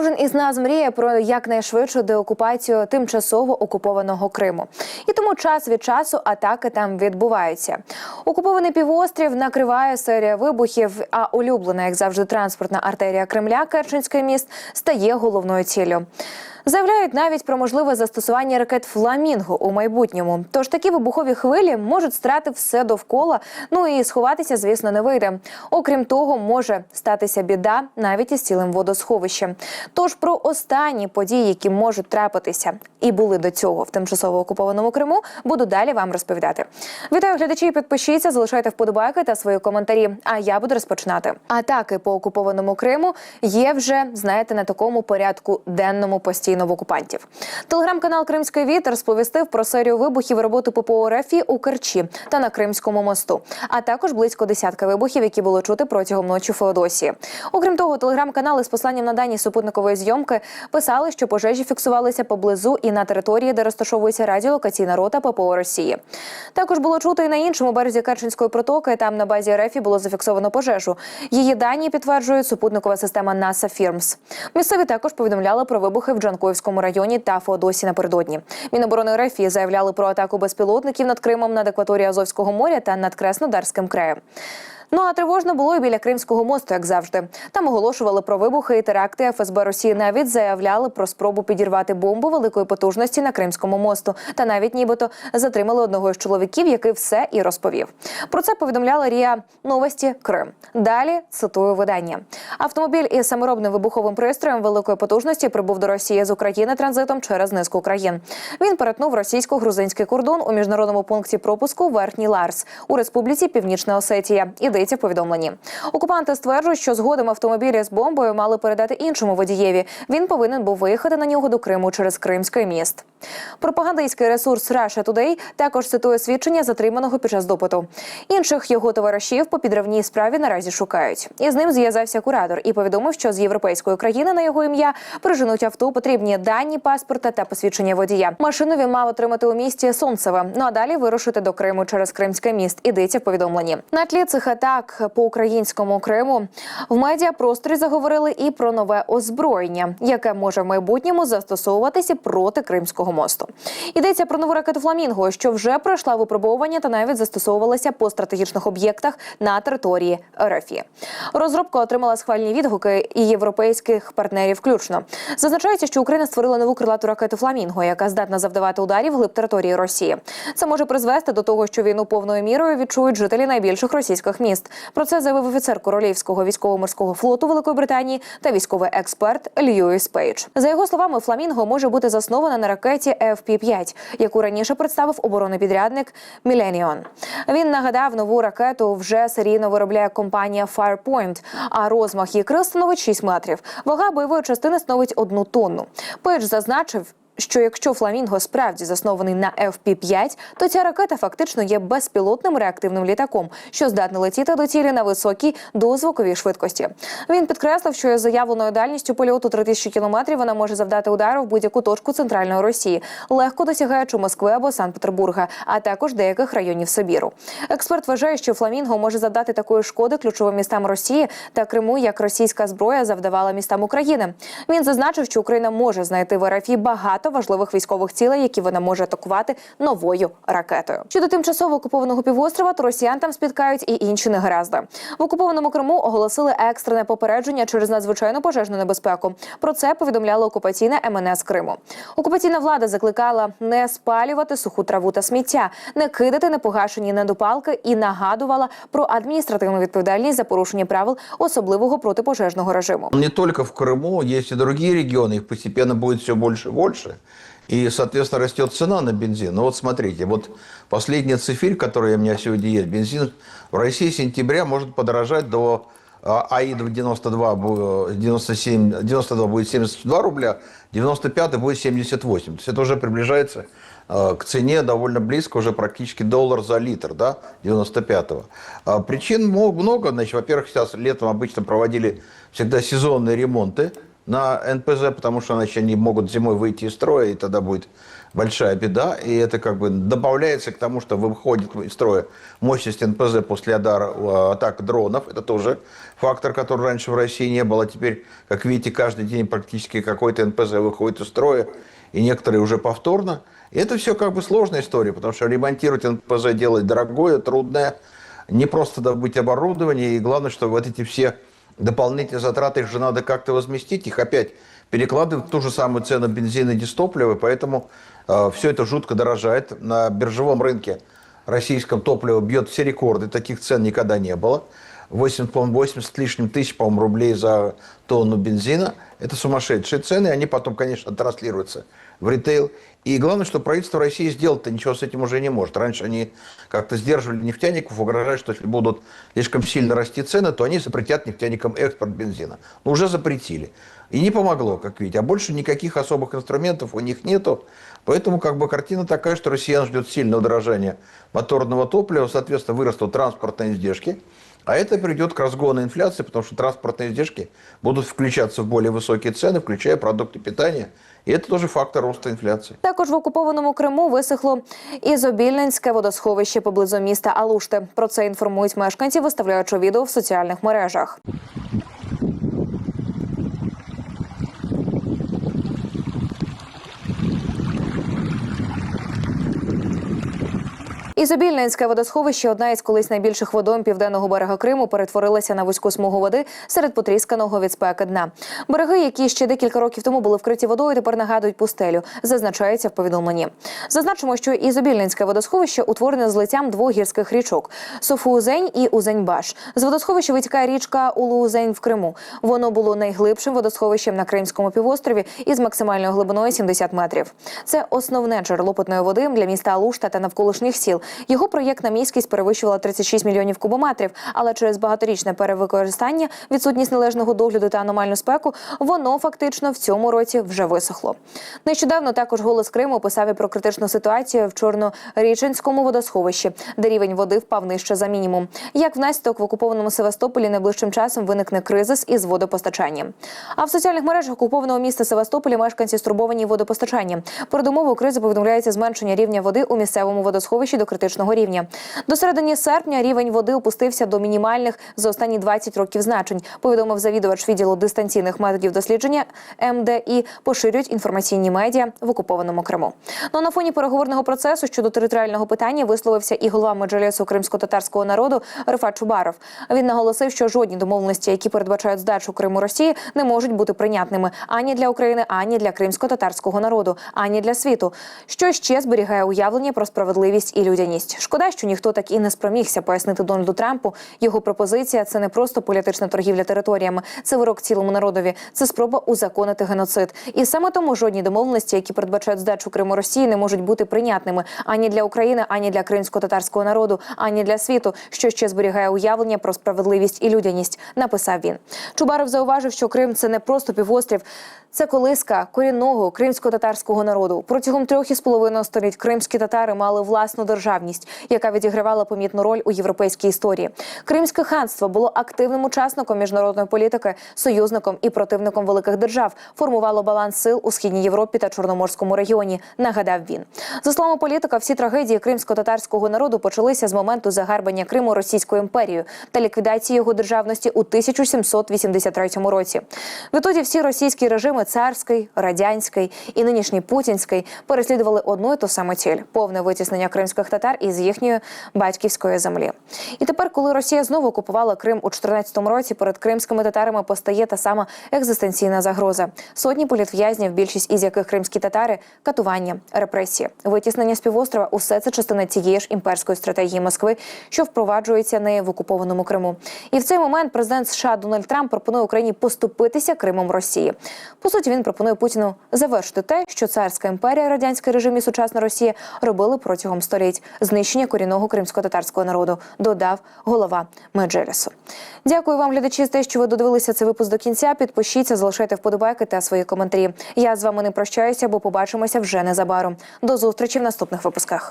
Кожен із нас мріє про якнайшвидшу деокупацію тимчасово окупованого Криму. І тому час від часу атаки там відбуваються. Окупований півострів накриває серія вибухів, а улюблена, як завжди, транспортна артерія Кремля, Керченський міст, стає головною ціллю. Заявляють навіть про можливе застосування ракет Фламінго у майбутньому. Тож такі вибухові хвилі можуть страти все довкола. Ну і сховатися, звісно, не вийде. Окрім того, може статися біда навіть із цілим водосховищем. Тож про останні події, які можуть трапитися і були до цього в тимчасово окупованому Криму, буду далі вам розповідати. Вітаю глядачі, підпишіться, залишайте вподобайки та свої коментарі. А я буду розпочинати. Атаки по окупованому Криму є вже знаєте на такому порядку денному постійно в окупантів. Телеграм-канал Кримський вітер сповістив про серію вибухів роботи ППО РФ у Керчі та на Кримському мосту, а також близько десятка вибухів, які було чути протягом ночі в Феодосії. Окрім того, телеграм-канали з посланням на дані супутникової зйомки писали, що пожежі фіксувалися поблизу і на території, де розташовується радіолокаційна рота ППО Росії. Також було чути і на іншому березі Керченської протоки. Там на базі РФ було зафіксовано пожежу. Її дані підтверджують супутникова система NASA Фірмс. Місцеві також повідомляли про вибухи в Джанкоївському районі та Феодосі напередодні. Міноборони РФ заявляли про атаку безпілотників над Кримом над акваторією Азовського моря та над Краснодарським краєм. Ну а тривожно було і біля Кримського мосту, як завжди. Там оголошували про вибухи і теракти. ФСБ Росії навіть заявляли про спробу підірвати бомбу великої потужності на Кримському мосту. Та навіть нібито затримали одного із чоловіків, який все і розповів. Про це повідомляла Рія Новості Крим. Далі цитую видання. Автомобіль із саморобним вибуховим пристроєм великої потужності прибув до Росії з України транзитом через низку країн. Він перетнув російсько-грузинський кордон у міжнародному пункті пропуску Верхній Ларс у Республіці Північна Осетія. Йдеться в повідомленні. Окупанти стверджують, що згодом автомобілі з бомбою мали передати іншому водієві. Він повинен був виїхати на нього до Криму через Кримський міст. Пропагандистський ресурс Russia Today також цитує свідчення затриманого під час допиту. Інших його товаришів по підривній справі наразі шукають. І з ним зв'язався куратор і повідомив, що з європейської країни на його ім'я приженуть авто потрібні дані паспорта та посвідчення водія. Машину він мав отримати у місті Сонцеве. Ну а далі вирушити до Криму через Кримський міст. Ідеться в повідомленні. На тлі цих атак по українському Криму в медіапросторі заговорили і про нове озброєння, яке може в майбутньому застосовуватися проти Кримського мосту. Йдеться про нову ракету Фламінго, що вже пройшла випробовування та навіть застосовувалася по стратегічних об'єктах на території РФ. Розробка отримала схвальні відгуки і європейських партнерів. Включно зазначається, що Україна створила нову крилату ракету Фламінго, яка здатна завдавати ударів глиб території Росії. Це може призвести до того, що війну повною мірою відчують жителі найбільших російських міст. Про це заявив офіцер королівського військово-морського флоту Великої Британії та військовий експерт Льюіс Пейдж. За його словами, Фламінго може бути заснована на ракеті FP-5, яку раніше представив оборонний підрядник Millennium. Він нагадав, нову ракету вже серійно виробляє компанія Firepoint, а розмах її крил становить 6 метрів. Вага бойової частини становить одну тонну. Пейдж зазначив. Що якщо Фламінго справді заснований на FP-5, то ця ракета фактично є безпілотним реактивним літаком, що здатний летіти до цілі на високій дозвуковій швидкості. Він підкреслив, що із заявленою дальністю польоту 3000 кілометрів вона може завдати удару в будь-яку точку центральної Росії, легко досягаючи Москви або Санкт-Петербурга, а також деяких районів Сибіру. Експерт вважає, що Фламінго може завдати такої шкоди ключовим містам Росії та Криму, як російська зброя завдавала містам України. Він зазначив, що Україна може знайти в РФ багато важливих військових цілей, які вона може атакувати новою ракетою. Щодо тимчасово окупованого півострова, то росіян там спіткають і інші негаразди. В окупованому Криму оголосили екстрене попередження через надзвичайну пожежну небезпеку. Про це повідомляла окупаційна МНС Криму. Окупаційна влада закликала не спалювати суху траву та сміття, не кидати непогашені недопалки і нагадувала про адміністративну відповідальність за порушення правил особливого протипожежного режиму. Не только в Крыму, есть и другие регионы, их постепенно будет все больше и больше. И, соответственно, растет цена на бензин. Ну вот смотрите, вот последняя цифирь, которая у меня сегодня есть, бензин в России сентября может подорожать до а, АИДа 92, бу- 97, 92 будет 72 рубля, 95 будет 78. То есть это уже приближается э, к цене довольно близко, уже практически доллар за литр, да, 95-го. А Причин много, значит, во-первых, сейчас летом обычно проводили всегда сезонные ремонты на НПЗ, потому что иначе они могут зимой выйти из строя, и тогда будет большая беда. И это как бы добавляется к тому, что выходит из строя мощность НПЗ после удара, э, атак дронов. Это тоже фактор, который раньше в России не было. Теперь, как видите, каждый день практически какой-то НПЗ выходит из строя, и некоторые уже повторно. И это все как бы сложная история, потому что ремонтировать НПЗ делать дорогое, трудное, не просто добыть оборудование, и главное, что вот эти все дополнительные затраты, их же надо как-то возместить, их опять перекладывают в ту же самую цену бензина и дистоплива, поэтому все это жутко дорожает. На биржевом рынке российском топливо бьет все рекорды, таких цен никогда не было. 80, по-моему, 80 с лишним тысяч, по-моему, рублей за тонну бензина. Это сумасшедшие цены, они потом, конечно, транслируются в ритейл. И главное, что правительство России сделать-то ничего с этим уже не может. Раньше они как-то сдерживали нефтяников, угрожая, что если будут слишком сильно расти цены, то они запретят нефтяникам экспорт бензина. Но уже запретили. И не помогло, как видите. А больше никаких особых инструментов у них нету. Поэтому как бы картина такая, что россиян ждет сильное удорожание моторного топлива, соответственно, вырастут транспортные издержки. А это приведет к разгону инфляции, потому что транспортные издержки будут включаться в более высокие цены, включая продукты питания. И это тоже фактор роста инфляции. Також в окупованому Криму висохло ізобільненське водосховище поблизу міста Алушти. Про це інформують мешканці, виставляючи відео в соціальних мережах. Ізобільненське водосховище, одна із колись найбільших водойм південного берега Криму, перетворилася на вузьку смугу води серед потрісканого від спеки дна. Береги, які ще декілька років тому були вкриті водою, тепер нагадують пустелю. Зазначається в повідомленні. Зазначимо, що Ізобільненське водосховище утворене злиттям двох гірських річок Софуузень і Узень-Баш. З водосховища витікає річка Улуузень в Криму. Воно було найглибшим водосховищем на Кримському півострові із максимальною глибиною 70 метрів. Це основне джерело питної води для міста Алушта та навколишніх сіл. Його проєктна міськість перевищувала 36 мільйонів кубометрів, але через багаторічне перевикористання, відсутність належного догляду та аномальну спеку, воно фактично в цьому році вже висохло. Нещодавно також голос Криму писав і про критичну ситуацію в Чорноріченському водосховищі, де рівень води впав нижче за мінімум. Як внаслідок в окупованому Севастополі найближчим часом виникне кризис із водопостачанням. А в соціальних мережах окупованого міста Севастополі мешканці стурбовані водопостачанням. Передумовою кризи повідомляється зменшення рівня води у місцевому водосховищі до критичного рівня. До середини серпня рівень води опустився до мінімальних за останні 20 років значень. Повідомив завідувач відділу дистанційних методів дослідження МДІ поширюють інформаційні медіа в окупованому Криму. Ну на фоні переговорного процесу щодо територіального питання висловився і голова Меджлісу кримсько-татарського народу Рифат Чубаров. Він наголосив, що жодні домовленості, які передбачають здачу Криму Росії, не можуть бути прийнятними ані для України, ані для кримсько-татарського народу, ані для світу. Що ще зберігає уявлення про справедливість і людяність. Шкода, що ніхто так і не спромігся пояснити Дональду Трампу. Його пропозиція це не просто політична торгівля територіями, це вирок цілому народові, це спроба узаконити геноцид. І саме тому жодні домовленості, які передбачають здачу Криму Росії, не можуть бути прийнятними ані для України, ані для кримсько-татарського народу, ані для світу, що ще зберігає уявлення про справедливість і людяність. Написав він. Чубаров зауважив, що Крим це не просто півострів, це колиска корінного кримсько-татарського народу. Протягом трьох із половиною століть кримські татари мали власну державність, яка відігравала помітну роль у європейській історії. Кримське ханство було активним учасником міжнародної політики, союзником і противником великих держав, формувало баланс сил у східній Європі та Чорноморському регіоні. Нагадав він. За словами політика, всі трагедії кримсько-татарського народу почалися з моменту загарбання Криму Російською імперією та ліквідації його державності у 1783 році. Відтоді всі російські режими царський, радянський і нинішній путінський переслідували одну і ту саму ціль повне витіснення кримських татар із їхньої батьківської землі. І тепер, коли Росія знову окупувала Крим у 2014 році, перед кримськими татарами постає та сама екзистенційна загроза. Сотні політв'язнів, більшість із яких кримські татари, катування, репресії, витіснення з півострова – усе це частина цієї ж імперської стратегії Москви, що впроваджується нею в окупованому Криму. І в цей момент президент США Дональд Трамп пропонує Україні поступитися Кримом Росії. По суті, він пропонує Путіну завершити те, що царська імперія, радянський режим і сучасна Росія робили протягом століть знищення корінного кримсько-татарського народу. Додав голова Меджелісу. Дякую вам, глядачі, за те, що ви додивилися цей випуск до кінця. Підпишіться, залишайте вподобайки та свої коментарі. Я з вами не прощаюся, бо побачимося вже незабаром. До зустрічі в наступних випусках.